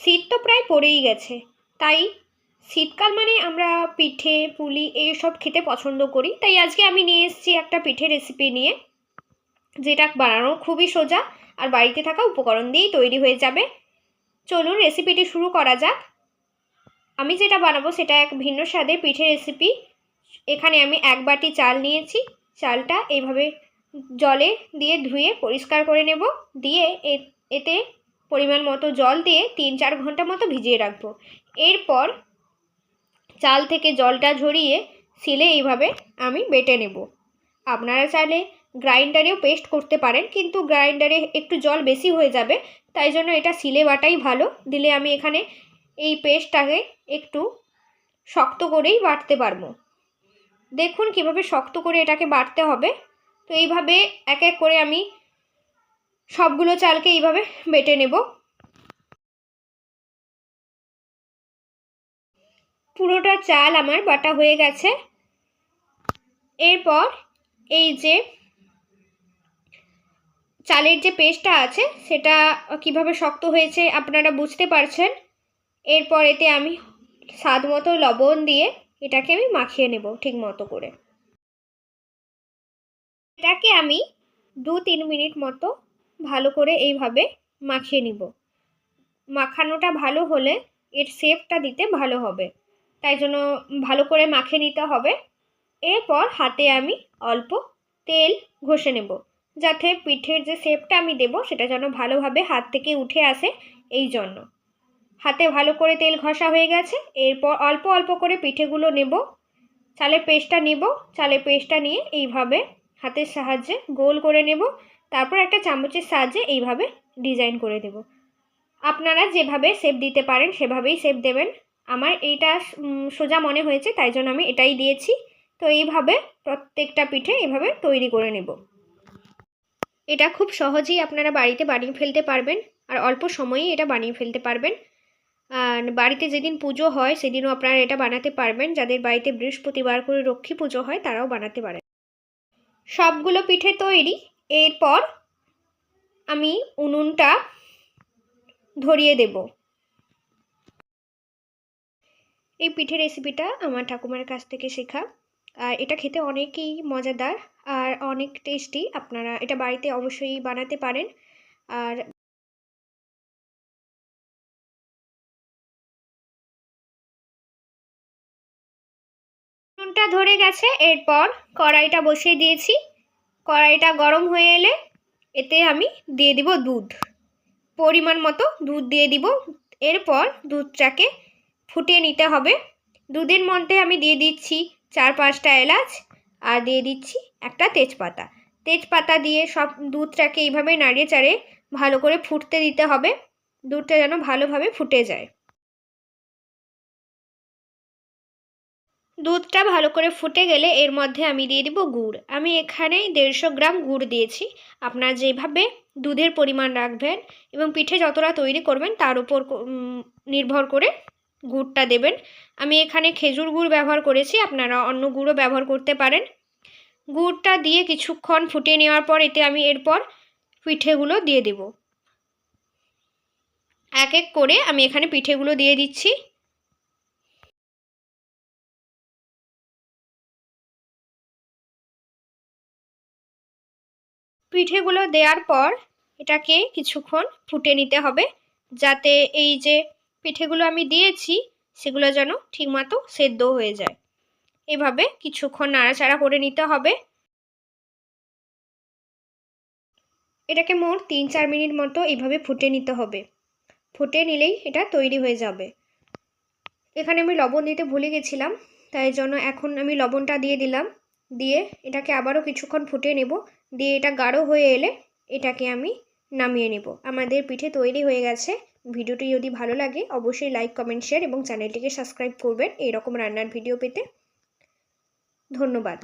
শীত তো প্রায় পড়েই গেছে। তাই শীতকাল মানে আমরা পিঠে, পুলি এইসব খেতে পছন্দ করি। তাই আজকে আমি নিয়ে এসেছি একটা পিঠে রেসিপি নিয়ে, যেটা বানানো খুবই সোজা আর বাড়িতে থাকা উপকরণ দিয়েই তৈরি হয়ে যাবে। চলুন রেসিপিটি শুরু করা যাক। আমি যেটা বানাবো সেটা এক ভিন্ন স্বাদের পিঠে রেসিপি এখানে আমি এক বাটি চাল নিয়েছি। চালটা এইভাবে জলে দিয়ে ধুয়ে পরিষ্কার করে নেব। দিয়ে এতে পরিমাণ মতো জল দিয়ে তিন চার ঘণ্টা মতো ভিজিয়ে রাখব। এরপর চাল থেকে জলটা ঝরিয়ে শিলে এইভাবে আমি বেটে নেব। আপনারা চাইলে গ্রাইন্ডারেও পেস্ট করতে পারেন, কিন্তু গ্রাইন্ডারে একটু জল বেশি হয়ে যাবে, তাই জন্য এটা শিলে বাটাই ভালো। দিলে আমি এখানে এই পেস্টটাকে একটু শক্ত করেই বাটতে পারব। দেখুন কীভাবে শক্ত করে এটাকে বাটতে হবে। তো এইভাবে এক এক করে আমি সবগুলো চালকে এইভাবে বেটে নেব। পুরোটা চাল আমার বাটা হয়ে গেছে। এরপর এই যে চালের যে পেস্টটা আছে, সেটা কীভাবে শক্ত হয়েছে আপনারা বুঝতে পারছেন। এরপর এতে আমি স্বাদ মতো লবণ দিয়ে এটাকে আমি মাখিয়ে নেব ঠিক মতো করে। এটাকে আমি দু তিন মিনিট মতো ভালো করে এইভাবে মাখিয়ে নিব। মাখানোটা ভালো হলে এর শেপটা দিতে ভালো হবে। তাই জন্য ভালো করে মাখিয়ে নিতে হবে। এরপর হাতে আমি অল্প তেল ঘষে নেব। যাতে পিঠের যে শেপটা আমি দেব সেটা যেন ভালোভাবে হাত থেকে উঠে আসে এই জন্য। হাতে ভালো করে তেল ঘষা হয়ে গেছে। এরপর অল্প অল্প করে পিঠেগুলো নেব। চালের পেস্টটা নেব। চালের পেস্টটা নিয়ে এইভাবে হাতের সাহায্যে গোল করে নেব। তারপর একটা চামচের সাহায্যে এইভাবে ডিজাইন করে দেব। আপনারা যেভাবে শেপ দিতে পারেন, সেভাবেই শেপ দেবেন। আমার এইটা সোজা মনে হয়েছে, তাই জন্য আমি এটাই দিয়েছি। তো এইভাবে প্রত্যেকটা পিঠে এভাবে তৈরি করে নেব। এটা খুব সহজেই আপনারা বাড়িতে বানিয়ে ফেলতে পারবেন, আর অল্প সময়েই এটা বানিয়ে ফেলতে পারবেন। আর বাড়িতে যেদিন পুজো হয়, সেদিনও আপনারা এটা বানাতে পারবেন। যাদের বাড়িতে বৃহস্পতিবার করে লক্ষ্মী পুজো হয়, তারাও বানাতে পারেন। সবগুলো পিঠে তৈরি। এরপর আমি উনুনটা ধরিয়ে দেব। এই পিঠে রেসিপিটা আমার ঠাকুমার কাছ থেকে শেখা। আর এটা খেতে অনেকই মজাদার আর অনেক টেস্টি আপনারা এটা বাড়িতে অবশ্যই বানাতে পারেন। আর নুনটা ধরে গেছে। এরপর কড়াইটা বসিয়ে দিয়েছি। কড়াইটা গরম হয়ে এলে এতে আমি দিয়ে দিব দুধ। পরিমাণ মতো দুধ দিয়ে দিব। এরপর দুধটাকে ফুটিয়ে নিতে হবে। দুধের মধ্যে আমি দিয়ে দিচ্ছি চার পাঁচটা এলাচ আর দিয়ে দিচ্ছি একটা তেজপাতা। তেজপাতা দিয়ে সব দুধটাকে এইভাবে নাড়িয়ে চাড়িয়ে ভালো করে ফুটতে দিতে হবে। দুধটা যেন ভালোভাবে ফুটে যায়। দুধটা ভালো করে ফুটে গেলে এর মধ্যে আমি দিয়ে দিব গুড়। আমি এখানে দেড়শো গ্রাম গুড় দিয়েছি। আপনার যেভাবে দুধের পরিমাণ রাখবেন এবং পিঠে যতটা তৈরি করবেন তার উপর নির্ভর করে গুড়টা দেবেন। আমি এখানে খেজুর গুড় ব্যবহার করেছি, আপনারা অন্য গুঁড়ো ব্যবহার করতে পারেন। গুড়টা দিয়ে কিছুক্ষণ ফুটিয়ে নেওয়ার পর এতে আমি এরপর পিঠেগুলো দিয়ে দেব। এক এক করে আমি এখানে পিঠেগুলো দিয়ে দিচ্ছি। পিঠেগুলো দেওয়ার পর এটাকে কিছুক্ষণ ফুটে নিতে হবে যাতে এই যে পিঠেগুলো আমি দিয়েছি, সেগুলো যেন ঠিকমতো সেদ্ধ হয়ে যায়। এভাবে কিছুক্ষণ নাড়াচাড়া করে নিতে হবে। এটাকে মোট তিন চার মিনিট মতো এইভাবে ফুটে নিতে হবে। ফুটে নিলেই এটা তৈরি হয়ে যাবে। এখানে আমি লবণ দিতে ভুলে গেছিলাম, তাই জন্য এখন আমি লবণটা দিয়ে দিলাম। দিয়ে এটাকে আবারও কিছুক্ষণ ফুটিয়ে নেব। দিয়ে এটা গাঢ় হয়ে এলে এটাকে আমি নামিয়ে নেব। আমাদের পিঠে তৈরি হয়ে গেছে। ভিডিওটি যদি ভালো লাগে, অবশ্যই লাইক কমেন্ট শেয়ার এবং চ্যানেলটিকে সাবস্ক্রাইব করবেন। এরকম রান্নার ভিডিও পেতে ধন্যবাদ।